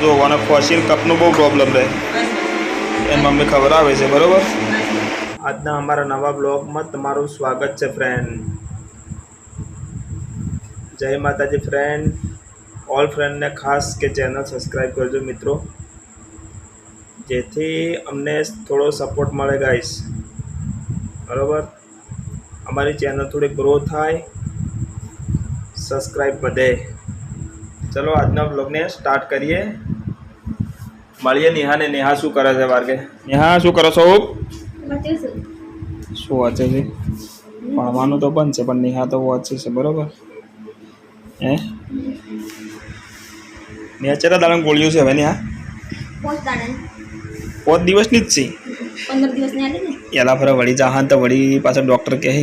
જો અને ફોસિલ કપનો બહુ પ્રોબ્લેમ રહે. એમાં મમ્મી ખબર આવે છે, બરોબર? આજના અમારા નવા બ્લોગમાં તમારું સ્વાગત છે ફ્રેન્ડ જય માતાજી ફ્રેન્ડ ઓલ ફ્રેન્ડને ખાસ કે ચેનલ સબસ્ક્રાઈબ કરજો, મિત્રો. જેથી અમને થોડો સપોર્ટ મળે ગાઈશ બરોબર? અમારી ચેનલ થોડી ગ્રો થાય. સબસ્ક્રાઈબ વધે. ચલો, આજના બ્લોગને સ્ટાર્ટ કરીએ. મળીએ. નેહાને નેહા શું કરે છે વાર્ગે નેહા શું કરો છો? શું વાંચે છે? ભણવાનું તો બંધ છે પણ નેહા તો વાંચે છે બરોબર? હે? નેહા ચેતા દાડા ગોળીઓ છે હવે નેહા? પાંચ દિવસની જ છે. પંદર દિવસની આલી ને. એલા ફરે વળી જાહાન તો વળી પાછળ ડૉક્ટર કહે.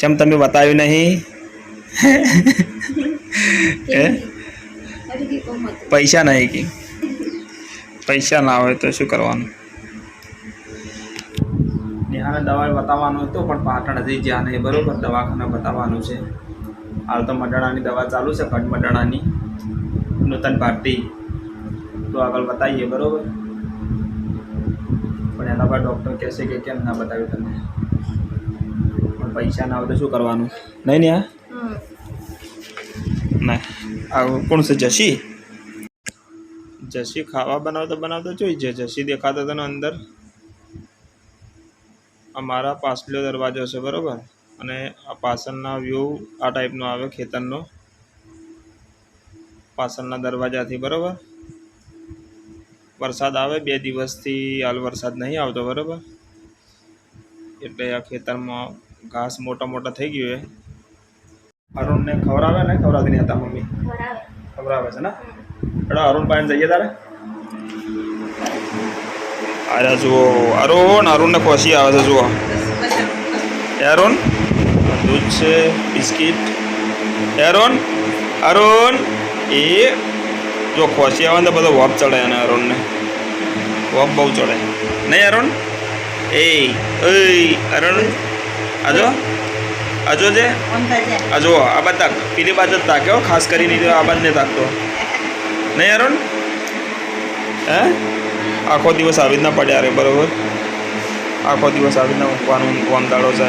કેમ તમે બતાવ્યું નહીં? પૈસા નહીં કે. પૈસા ના હોય તો શું કરવાનું? નેહાને દવા બતાવવાનું હતું પણ પાટણ હજી જ્યાં નહીં. બરાબર દવાખાને બતાવવાનું છે. હાલ તો મડાણાની દવા ચાલુ છે કટ મડાણાની. નૂતન પાર્ટી. તો આગળ બતાવીએ બરાબર? પણ એના બાદ ડૉક્ટર કહેશે કે કેમ ના બતાવ્યું તમે પણ પૈસા ના હોય તો શું કરવાનું? નહીં ને ના. આ કોણ છે જશી જશી ખાવા બનાવતા બનાવતા જોઈ છે. જસી દેખાતો હતો અંદર. અમારા પાછલો દરવાજો છે બરાબર? અને આ પાછળના વ્યૂ આ ટાઈપનો આવે ખેતરનો. પાછળના દરવાજાથી બરાબર? વરસાદ આવે બે દિવસથી હાલ વરસાદ નહીં આવતો બરાબર? એટલે આ ખેતરમાં ઘાસ મોટા મોટા થઈ ગયું છે. અરુણને ખવડાવે ને? ખવડાવતી નહીં હતા મમ્મી? ખવડાવે. છે ને? અરુણ પાસે જઈએ તારે અરે જુઓ અરુણ અરુણને ખોસી આવે છે જુઓ એરોન દૂધ છે બિસ્કિટ એરોન અરુણ એ જો ખોસી આવે ને તો બધો વોપ ચડે અને અરુણને વોપ બહુ ચડે નહીં અરુણ એ અરુણ આજો આજો જે આ જુઓ આ બધા તાક પેલી બાજુ જ તાક્યો ખાસ કરીને આ બાજ નહીં તાકતો નહીં અરુણ? હે? આખો દિવસ આવી રીતના પડ્યા રે બરાબર? આખો દિવસ આવી રીતના ઊંઘવાનું દાડો છે.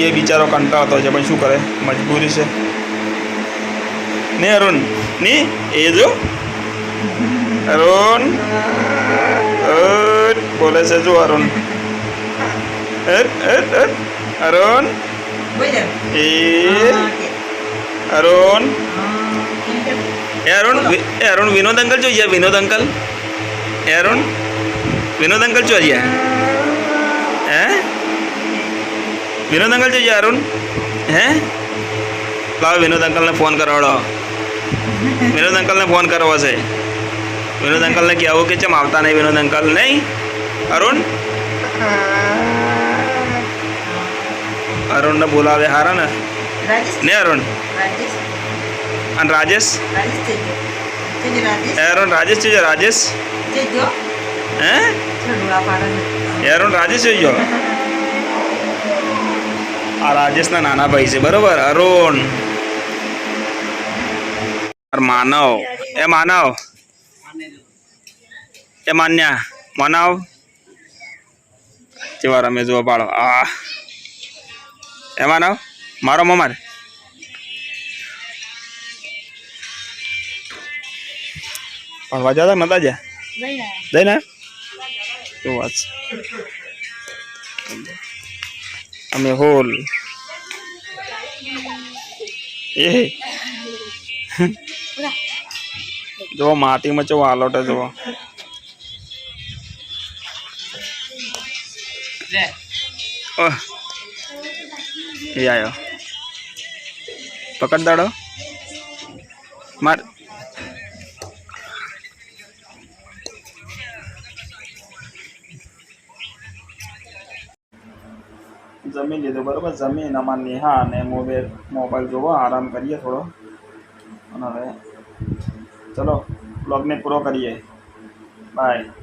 એ બિચારો કંટાળતો છે પણ શું કરે? મજબૂરી છે. નહીં અરુણ? ની એ જો. અરુણ? બોલે છે જો અરુણ. અરુણ? એ અરુણ? એ અરુણ એ અરુણ વિનોદ અંકલ જોઈએ વિનોદ અંકલ? એ અરુણ વિનોદ અંકલ જોઈએ હે? વિનોદ અંકલ જોઈએ અરુણ? હે? લાવ વિનોદ અંકલને ફોન કરાવડો. વિનોદ અંકલને ફોન કરવો છે. વિનોદ અંકલને કહેવું કે ચમ આવતા નહીં વિનોદ અંકલ નહીં? અરુણ? અરુણને બોલાવે હારા ને? ને અરુણ? અને રાજેશ એ અરુણ રાજેશ જોઈએ રાજેશ હે એ અરુણ રાજેશ જોઈએ આ રાજેશના નાના ભાઈ છે બરોબર અરુણ আর માનવ એ માનવ એ માન્યા માનવ કેવા રમે જુઓ પાડો આ એ માનવ મારો મમાર પણ વાજા તક નતા જ્યાં દઈ ને શું વાત છે? અમે હોલ. એ. જો માટીમાં ચો આલોટે જુઓ. ઓહ. એ આવ્યો પકડ દાડો. માર. જમીન લીધું, બરાબર? જમીન અમાર નેહા અને મોબાઈલ મોબાઈલ જોવો, આરામ કરીએ થોડો. અને હવે, ચલો બ્લોગને પૂરો કરીએ. બાય